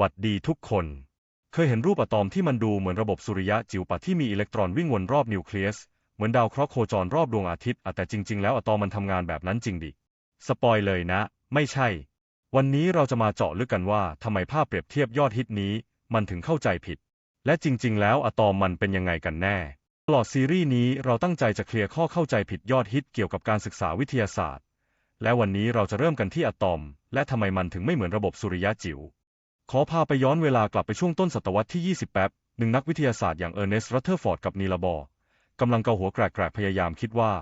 หวัดดีทุกคน เคยเห็นรูปอะตอมที่มันดูเหมือนระบบสุริยะจิ๋วปะที่มีอิเล็กตรอนวิ่งวนรอบนิวเคลียส เหมือนดาวเคราะห์โคจรรอบดวงอาทิตย์แต่จริง ๆ แล้วอะตอมมันทำงานแบบนั้นจริงดิ สปอยเลยนะ ไม่ใช่ วันนี้เราจะมาเจาะลึกกันว่าทำไมภาพเปรียบเทียบยอดฮิตนี้ มันถึงเข้าใจผิด และจริง ๆ แล้วอะตอมมันเป็นยังไงกันแน่ตลอดซีรีส์นี้เราตั้งใจจะเคลียร์ข้อเข้าใจผิดยอดฮิตเกี่ยวกับการศึกษาวิทยาศาสตร์ และวันนี้เราจะเริ่มกันที่อะตอม และทำไมมันถึงไม่เหมือนระบบสุริยะจิ๋ว ขอพาไปย้อนเวลากลับไปช่วงต้นศตวรรษที่ 20 แป๊บหนึ่งนักวิทยาศาสตร์อย่างเออร์เนสต์รัตเทอร์ฟอร์ดกับนีลาบอร์กำลังเกาหัวแกรกๆพยายามคิดว่า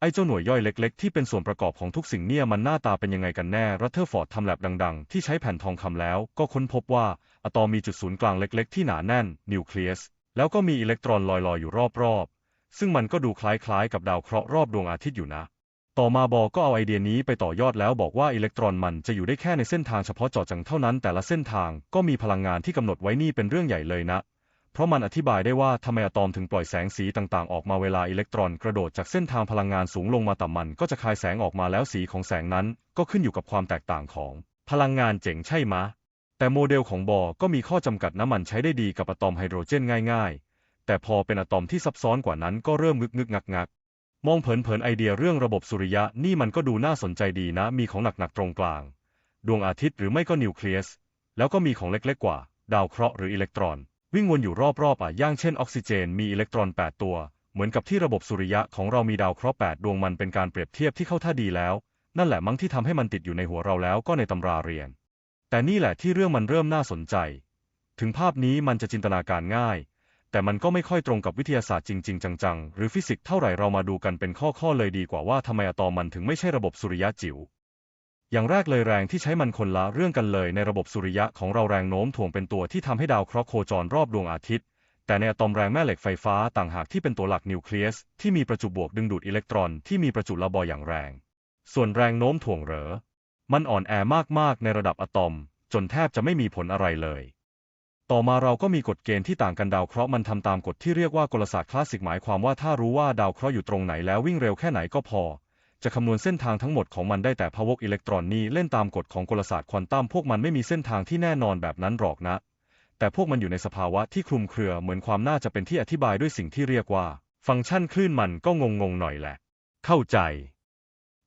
ไอ้เจ้าหน่วยย่อยเล็กๆ ที่เป็นส่วนประกอบของทุกสิ่งเนี่ยมันหน้าตาเป็นยังไงกันแน่รัตเทอร์ฟอร์ดทำแลบดัง ๆ ที่ใช้แผ่นทองคำแล้ว ก็ค้นพบว่าอะตอมมีจุดศูนย์กลางเล็ก ๆ ที่หนาแน่น นิวเคลียสแล้วก็มีอิเล็กตรอนลอยๆอยู่รอบๆซึ่งมันก็ดูคล้ายๆ กับดาวเคราะห์รอบดวงอาทิตย์อยู่นะ ต่อมาบอก็เอาไอเดียนี้ไปต่อยอดแล้วบอกว่าอิเล็กตรอนมันจะอยู่ได้แค่ในเส้นทางเฉพาะเจาะจังเท่านั้น แต่ละเส้นทางก็มีพลังงานที่กำหนดไว้นี่เป็นเรื่องใหญ่เลยนะ เพราะมันอธิบายได้ว่าทำไมอะตอมถึงปล่อยแสงสีต่างๆ ออกมาเวลาอิเล็กตรอนกระโดดจากเส้นทางพลังงานสูงลงมาต่ำมันก็จะคายแสงออกมาแล้วสีของแสงนั้นก็ขึ้นอยู่กับความแตกต่างของ พลังงานเจ๋งใช่ไหมะ แต่โมเดลของบอก็มีข้อจำกัดนะมันใช้ได้ดีกับอะตอมไฮโดรเจนง่าย ๆ แต่พอเป็นอะตอมที่ซับซ้อนกว่านั้นก็เริ่มงึกงึกงักงัก มองเผินๆไอเดียเรื่องระบบสุริยะนี่มันก็ดูน่าสนใจดีนะ มีของหนักๆตรงกลาง ดวงอาทิตย์หรือไม่ก็นิวเคลียส แล้วก็มีของเล็กๆกว่า ดาวเคราะห์หรืออิเล็กตรอน วิ่งวนอยู่รอบๆอะย่างเช่นออกซิเจนมีอิเล็กตรอน 8 ตัว เหมือนกับที่ระบบสุริยะของเรามีดาวเคราะห์ 8 ดวงมันเป็นการเปรียบเทียบที่เข้าท่าดีแล้ว นั่นแหละมั้งที่ทำให้มันติดอยู่ในหัวเราแล้วก็ในตำราเรียน แต่นี่แหละที่เรื่องมันเริ่มน่าสนใจ ถึงภาพนี้มันจะจินตนาการง่าย แต่มันก็ไม่ค่อยตรงกับวิทยาศาสตร์จริง ๆ จัง ๆ หรือฟิสิกส์เท่าไหร่เรามาดูกันเป็นข้อ ๆ เลยดีกว่าว่าทำไมอะตอมมันถึงไม่ใช่ระบบสุริยะจิ๋วอย่างแรกเลยแรงที่ใช้มันคนละเรื่องกันเลยในระบบสุริยะของเราแรงโน้มถ่วงเป็นตัวที่ทำให้ดาวเคราะห์โคจรรอบดวงอาทิตย์ แต่ในอะตอมแรงแม่เหล็กไฟฟ้าต่างหากที่เป็นตัวหลักนิวเคลียสที่มีประจุบวกดึงดูดอิเล็กตรอนที่มีประจุระบอยอย่างแรง ส่วนแรงโน้มถ่วงเหรอ มันอ่อนแอมากๆในระดับอะตอม จนแทบจะไม่มีผลอะไรเลย ต่อมาเราก็มีกฎเกณฑ์ที่ต่างกันดาวเคราะห์มันทำตามกฎที่เรียกว่ากลศาสตร์คลาสสิกหมายความว่าถ้ารู้ว่าดาวเคราะห์อยู่ตรงไหนแล้ววิ่งเร็วแค่ไหนก็พอ จะคำนวณเส้นทางทั้งหมดของมันได้แต่พาวกอิเล็กตรอนนี่เล่นตามกฎของกลศาสตร์ควอนตัมพวกมันไม่มีเส้นทางที่แน่นอนแบบนั้นหรอกนะ แต่พวกมันอยู่ในสภาวะที่คลุมเครือเหมือนความน่าจะเป็นที่อธิบายด้วยสิ่งที่เรียกว่า ฟังก์ชันคลื่นมันก็งงๆหน่อยแหละ เข้าใจ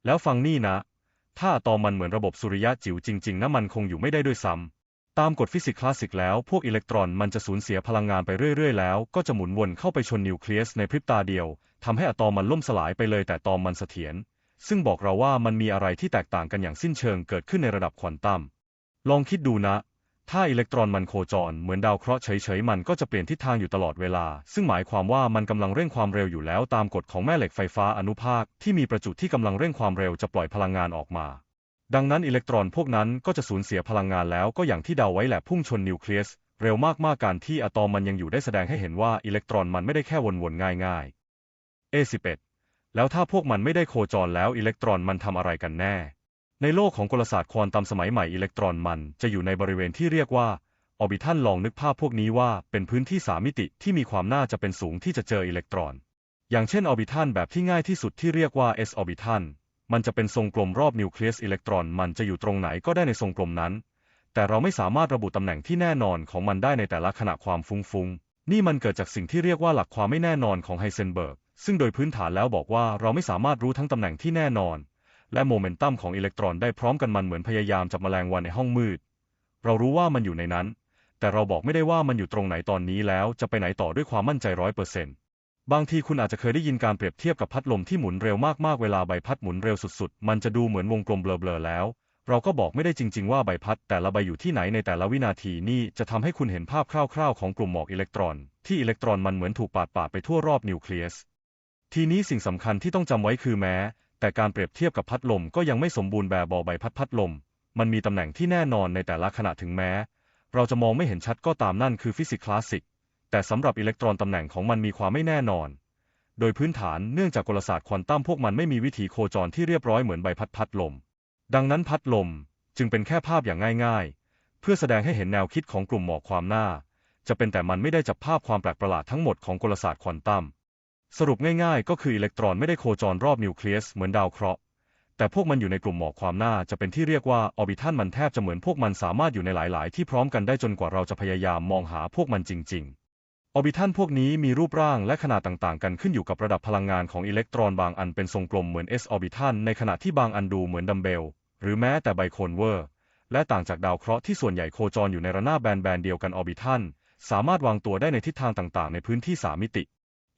แล้วฟังนี่นะ ถ้าตอมมันเหมือนระบบสุริยะจิ๋วจริง ๆนะมันคงอยู่ไม่ได้ด้วยซ้ำ ตามกฎฟิสิกส์คลาสสิกแล้ว พวกอิเล็กตรอนมันจะสูญเสียพลังงานไปเรื่อยๆ แล้ว ก็จะหมุนวนเข้าไปชนนิวเคลียสในพริบตาเดียวทำให้อะตอมมันล่มสลายไปเลยแต่ตอมมันเสถียรซึ่งบอกเราว่ามันมีอะไรที่แตกต่างกันอย่างสิ้นเชิงเกิดขึ้นในระดับควอนตัมลองคิดดูนะ ถ้าอิเล็กตรอนมันโคจรเหมือนดาวเคราะห์เฉยๆ มันก็จะเปลี่ยนทิศทางอยู่ตลอดเวลา ซึ่งหมายความว่ามันกำลังเร่งความเร็วอยู่แล้วตามกฎของแม่เหล็กไฟฟ้าอนุภาคที่มีประจุที่กำลังเร่งความเร็วจะปล่อยพลังงานออกมา ดังนั้นอิเล็กตรอนพวกนั้นก็จะสูญเสียพลังงานแล้วก็อย่างที่เดาไว้แหละพุ่งชนนิวเคลียสเร็วมากๆการที่อะตอมมันยังอยู่ได้แสดงให้เห็นว่าอิเล็กตรอนมันไม่ได้แค่วนๆง่ายๆ A11 แล้วถ้าพวกมันไม่ได้โคจรแล้วอิเล็กตรอนมันทำอะไรกันแน่ ในโลกของกลศาสตร์ควอนตัมสมัยใหม่อิเล็กตรอนมันจะอยู่ในบริเวณที่เรียกว่าออร์บิทัลลองนึกภาพพวกนี้ว่าเป็นพื้นที่สามมิติที่มีความน่าจะเป็นสูงที่จะเจออิเล็กตรอน อย่างเช่นออร์บิทัลแบบที่ง่ายที่สุดที่เรียกว่า s ออร์บิทัล มันจะเป็นทรงกลมรอบนิวเคลียสอิเล็กตรอน มันจะอยู่ตรงไหนก็ได้ในทรงกลมนั้น แต่เราไม่สามารถระบุตำแหน่งที่แน่นอนของมันได้ในแต่ละขณะความฟุ้งๆ นี่มันเกิดจากสิ่งที่เรียกว่าหลักความไม่แน่นอนของไฮเซนเบิร์ก ซึ่งโดยพื้นฐานแล้วบอกว่าเราไม่สามารถรู้ทั้งตำแหน่งที่แน่นอน และโมเมนตัมของอิเล็กตรอนได้พร้อมกันมันเหมือนพยายามจับแมลงวันในห้องมืด เรารู้ว่ามันอยู่ในนั้น แต่เราบอกไม่ได้ว่ามันอยู่ตรงไหนตอนนี้แล้วจะไปไหนต่อด้วยความมั่นใจร้อยเปอร์เซ็นต์ บางทีคุณอาจจะเคยได้ยินการเปรียบเทียบกับพัดลมที่หมุนเร็วมากๆ เวลาใบพัดหมุนเร็วสุดๆ มันจะดูเหมือนวงกลมเบลอๆแล้ว เราก็บอกไม่ได้จริง ๆ ว่าใบพัดแต่ละใบอยู่ที่ไหนในแต่ละวินาทีนี่จะทำให้คุณเห็นภาพคร่าวๆ ของกลุ่มหมอกอิเล็กตรอน ที่อิเล็กตรอนมันเหมือนถูกปาดปาดไปทั่วรอบนิวเคลียส ทีนี้สิ่งสำคัญที่ต้องจำไว้คือแม้ แต่การเปรียบเทียบกับพัดลมก็ยังไม่สมบูรณ์แบบบอใบพัดพัดลม มันมีตำแหน่งที่แน่นอนในแต่ละขณะถึงแม้ เราจะมองไม่เห็นชัดก็ตามนั่นคือฟิสิกส์คลาสสิก แต่สำหรับอิเล็กตรอนตำแหน่งของมันมีความไม่แน่นอน โดยพื้นฐานเนื่องจากกลศาสตร์ควอนตัมพวกมันไม่มีวิถีโคจรที่เรียบร้อยเหมือนใบพัดพัดลม ดังนั้นพัดลมจึงเป็นแค่ภาพอย่างง่าย ๆ เพื่อแสดงให้เห็นแนวคิดของกลุ่มหมอกความหน้า จะเป็นแต่มันไม่ได้จับภาพความแปลกประหลาดทั้งหมดของกลศาสตร์ควอนตัม สรุปง่าย ๆ ก็คืออิเล็กตรอนไม่ได้โคจรรอบนิวเคลียสเหมือนดาวเคราะห์แต่พวกมันอยู่ในกลุ่มหมอกความหน่าจะเป็นที่เรียกว่าออร์บิทัลมันแทบจะเหมือนพวกมันสามารถอยู่ในหลาย ๆ ที่พร้อมกันได้จนกว่าเราจะพยายามมองหาพวกมันจริง ๆ ออร์บิทัลพวกนี้มีรูปร่างและขนาดต่างๆ กันขึ้นอยู่กับระดับพลังงานของอิเล็กตรอนบางอันเป็นทรงกลมเหมือน s ออร์บิทัลในขณะที่บางอันดูเหมือนดัมเบล หรือแม้แต่ไบโคลเวอร์ และต่างจากดาวเคราะห์ที่ส่วนใหญ่โคจรอยู่ในระนาบแบนๆเดียวกันออร์บิทัลสามารถวางตัวได้ในทิศทางต่างๆ ในพื้นที่สามมิติ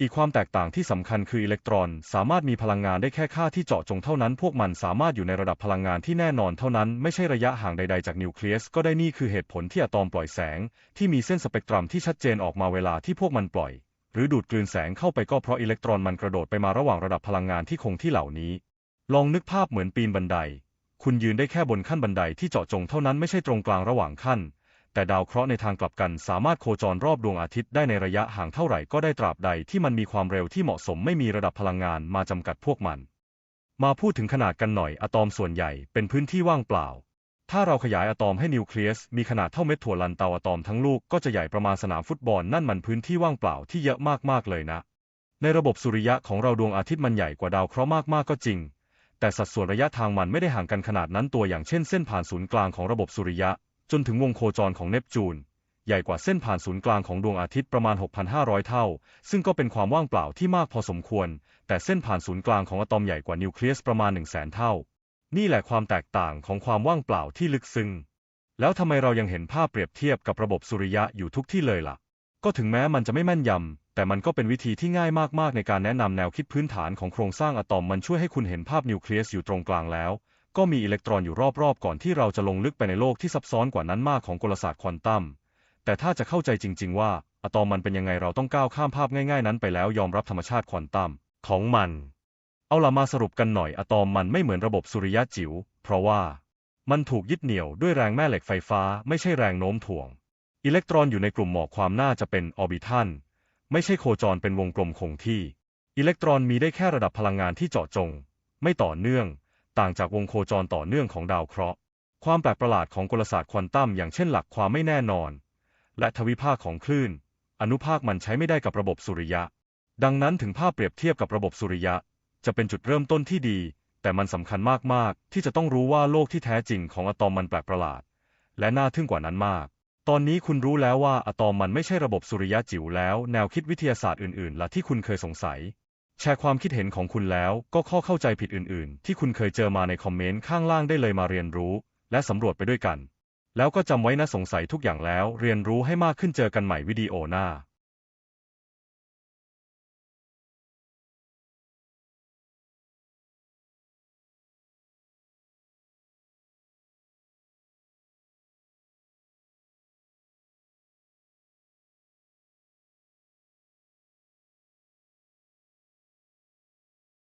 อีกความแตกต่างที่สำคัญคืออิเล็กตรอน สามารถมีพลังงานได้แค่ค่าที่เจาะจงเท่านั้น พวกมันสามารถอยู่ในระดับพลังงานที่แน่นอนเท่านั้น ไม่ใช่ระยะห่างใดๆจากนิวเคลียส ก็ได้นี่คือเหตุผลที่อะตอมปล่อยแสง ที่มีเส้นสเปกตรัมที่ชัดเจนออกมาเวลาที่พวกมันปล่อย หรือดูดกลืนแสงเข้าไปก็เพราะอิเล็กตรอนมันกระโดดไปมาระหว่างระดับพลังงานที่คงที่เหล่านี้ ลองนึกภาพเหมือนปีนบันได คุณยืนได้แค่บนขั้นบันไดที่เจาะจงเท่านั้นไม่ใช่ตรงกลางระหว่างขั้น แต่ดาวเคราะห์ในทางกลับกันสามารถโคจรรอบดวงอาทิตย์ได้ในระยะห่างเท่าไหร่ก็ได้ตราบใดที่มันมีความเร็วที่เหมาะสมไม่มีระดับพลังงานมาจำกัดพวกมัน มาพูดถึงขนาดกันหน่อยอะตอมส่วนใหญ่เป็นพื้นที่ว่างเปล่า ถ้าเราขยายอะตอมให้นิวเคลียสมีขนาดเท่าเม็ดถั่วลันเตาอะตอมทั้งลูกก็จะใหญ่ประมาณสนามฟุตบอลนั่นมันพื้นที่ว่างเปล่าที่เยอะมากๆเลยนะ ในระบบสุริยะของเราดวงอาทิตย์มันใหญ่กว่าดาวเคราะห์มากๆก็จริง แต่สัดส่วนระยะทางมันไม่ได้ห่างกันขนาดนั้นตัวอย่างเช่นเส้นผ่านศูนย์กลางของระบบสุริยะ จนถึงวงโคจรของเนปจูน ใหญ่กว่าเส้นผ่านศูนย์กลางของดวงอาทิตย์ประมาณ 6,500 เท่า ซึ่งก็เป็นความว่างเปล่าที่มากพอสมควร แต่เส้นผ่านศูนย์กลางของอะตอมใหญ่กว่านิวเคลียสประมาณ 1 0 0 0 0แสนเท่า นี่แหละความแตกต่างของความว่างเปล่าที่ลึกซึ้ง แล้วทำไมเรายังเห็นภาพเปรียบเทียบกับระบบสุริยะอยู่ทุกที่เลยล่ะ ก็ถึงแม้มันจะไม่แม่นยำแต่มันก็เป็นวิธีที่ง่ายมาก ๆ ในการแนะนำแนวคิดพื้นฐานของโครงสร้างอะตอมมันช่วยให้คุณเห็นภาพนิวเคลียสอยู่ตรงกลางแล้ว ก็มีอิเล็กตรอนอยู่รอบๆ ก่อนที่เราจะลงลึกไปในโลกที่ซับซ้อนกว่านั้นมากของกลศาสตร์ควอนตัม แต่ถ้าจะเข้าใจจริง ๆ ว่าอะตอมมันเป็นยังไงเราต้องก้าวข้ามภาพง่ายๆ นั้นไปแล้วยอมรับธรรมชาติควอนตัมของมัน เอาล่ะมาสรุปกันหน่อยอะตอมมันไม่เหมือนระบบสุริยะจิ๋ว เพราะว่ามันถูกยึดเหนี่ยวด้วยแรงแม่เหล็กไฟฟ้า ไม่ใช่แรงโน้มถ่วง อิเล็กตรอนอยู่ในกลุ่มหมอกความน่าจะเป็นออร์บิทัลไม่ใช่โคจรเป็นวงกลมคงที่ อิเล็กตรอนมีได้แค่ระดับพลังงานที่เจาะจง ไม่ต่อเนื่อง ต่างจากวงโคจรต่อเนื่องของดาวเคราะห์ ความแปลกประหลาดของกลศาสตร์ควอนตัมอย่างเช่นหลักความไม่แน่นอน และทวิภาคของคลื่น อนุภาคมันใช้ไม่ได้กับระบบสุริยะ ดังนั้นถึงภาพเปรียบเทียบกับระบบสุริยะ จะเป็นจุดเริ่มต้นที่ดี แต่มันสำคัญมากๆ ที่จะต้องรู้ว่าโลกที่แท้จริงของอะตอมมันแปลกประหลาด และน่าทึ่งกว่านั้นมาก ตอนนี้คุณรู้แล้วว่าอะตอมมันไม่ใช่ระบบสุริยะจิ๋วแล้ว แนวคิดวิทยาศาสตร์อื่นๆล่ะที่คุณเคยสงสัย แชร์ความคิดเห็นของคุณแล้วก็ข้อเข้าใจผิดอื่น ๆ ที่คุณเคยเจอมาในคอมเมนต์ข้างล่างได้เลยมาเรียนรู้ และสำรวจไปด้วยกัน แล้วก็จำไว้นะสงสัยทุกอย่างแล้ว เรียนรู้ให้มากขึ้นเจอกันใหม่วิดีโอหน้า